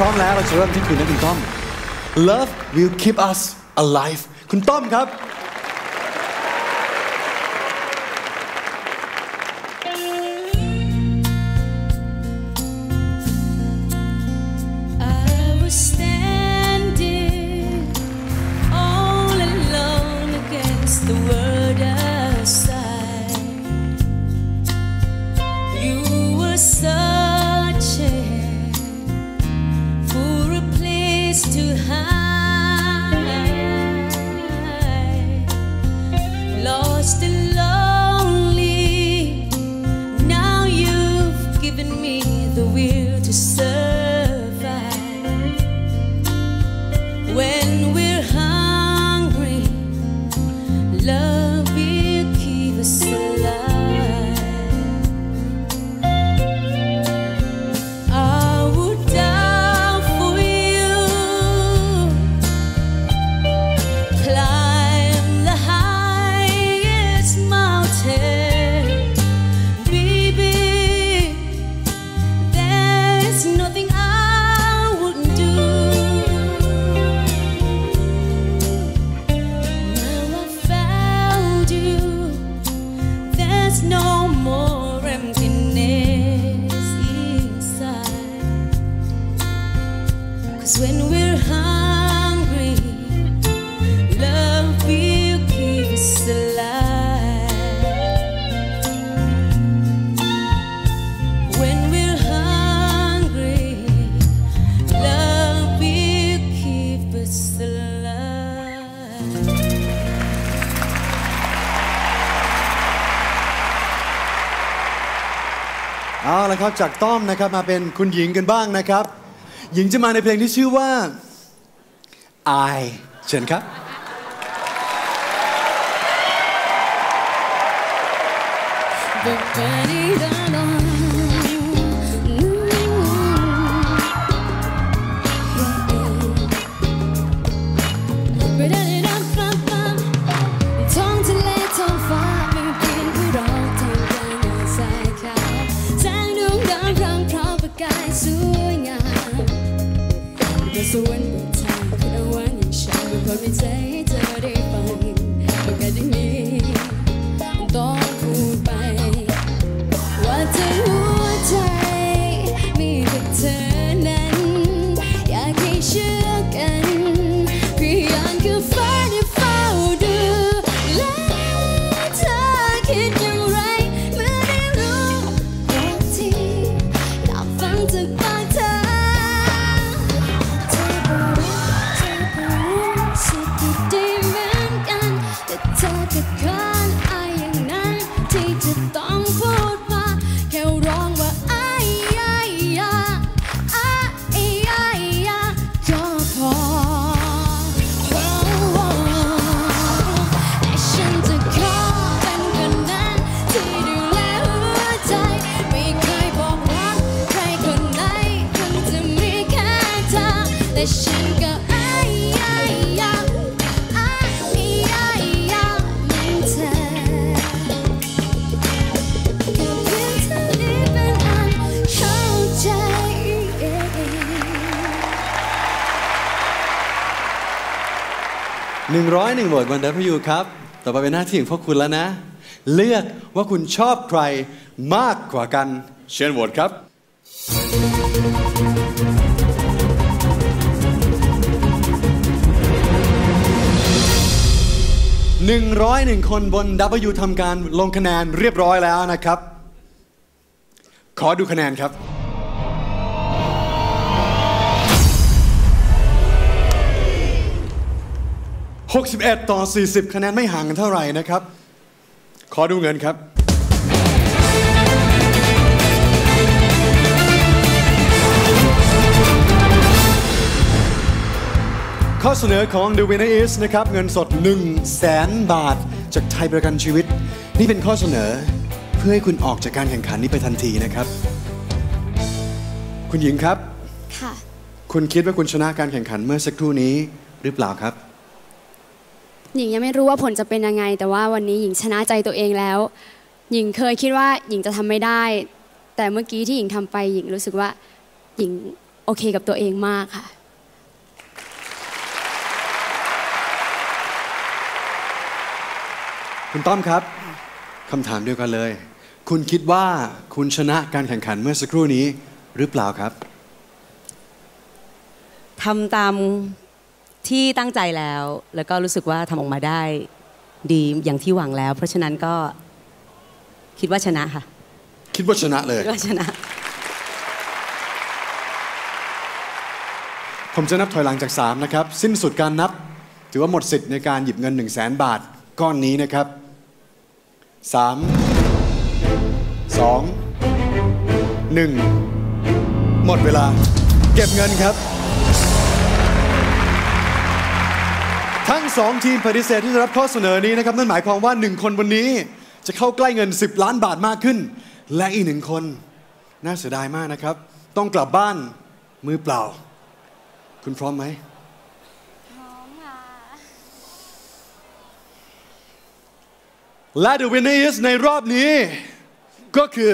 ร้อมแล้วเราจะเริ่มที่คุณนะคุณต้อม Love will keep us alive คุณต้อมครับ I was standing all alone against the world still when we're hungry, love will keep us alive. When we're hungry, love will keep us alive. เอาละครับจากต้อมนะครับมาเป็นคุณหญิงกันบ้างนะครับ หญิงจะมาในเพลงที่ชื่อว่า I เชิญครับท้ สวรรค์เปิดทางคือเอาไว้อย่างฉันเป็นคนไม่ใจให้เธอได้ฟังโอกาสอย่างนี้ต้องพูดไป ว่าทั้งหัวใจมีแต่เธอนั้น อยากให้เชื่อกันพยานคือฟ้าที่เฝ้าดูและเธอคิดอย่ 101โหวตบน W ครับ ต่อไปเป็นหน้าที่ของพวกคุณแล้วนะ เลือกว่าคุณชอบใครมากกว่ากัน เชิญโหวตครับ 101 คนบน W ทำการลงคะแนนเรียบร้อยแล้วนะครับ ขอดูคะแนนครับ 61 ต่อ 40 คะแนนไม่ห่างกันเท่าไหร่นะครับ ขอดูเงินครับ ข้อเสนอของ The Winner is นะครับ เงินสด 1 0 0 0 0แสนบาท จากไทยประกันชีวิต นี่เป็นข้อเสนอเพื่อให้คุณออกจากการแข่งขันนี้ไปทันทีนะครับ คุณหญิงครับ ค่ะ คุณคิดว่าคุณชนะการแข่งขันเมื่อสักครู่นี้หรือเปล่าครับ หญิงยังไม่รู้ว่าผลจะเป็นยังไง แต่ว่าวันนี้หญิงชนะใจตัวเองแล้ว หญิงเคยคิดว่าหญิงจะทำไม่ได้ แต่เมื่อกี้ที่หญิงทำไปหญิงรู้สึกว่าหญิงโออเคกับตัวเองมากค่ะ คุณต้อมครับคำถามเดียวกันเลย คุณคิดว่าคุณชนะการแข่งขันเมื่อสักครู่นี้หรือเปล่าครับทำตามที่ตั้งใจแล้ว แล้วก็รู้สึกว่าทำออกมาได้ดีอย่างที่หวังแล้ว เพราะฉะนั้นก็คิดว่าชนะค่ะ คิดว่าชนะเลย คิดว่าชนะ ผมจะนับถอยหลังจาก 3 นะครับ สิ้นสุดการนับ ถือว่าหมดสิทธิ์ในการหยิบเงิน 1 0 0 0 0แบาท ก้อนนี้นะครับ 3 2 1หมดเวลา เก็บเงินครับ ทั้ง2ทีมปฏิเสธที่จะรับข้อเสนอนี้นะครับ นั่นหมายความว่า1คนวันนี้ จะเข้าใกล้เงิน 10 ล้านบาทมากขึ้น และอีกหนึ่งคน น่าเสียดายมากนะครับ ต้องกลับบ้านมือเปล่า คุณพร้อมไหม พร้อมค่ะ และ The winner is ในรอบนี้ ก็คือ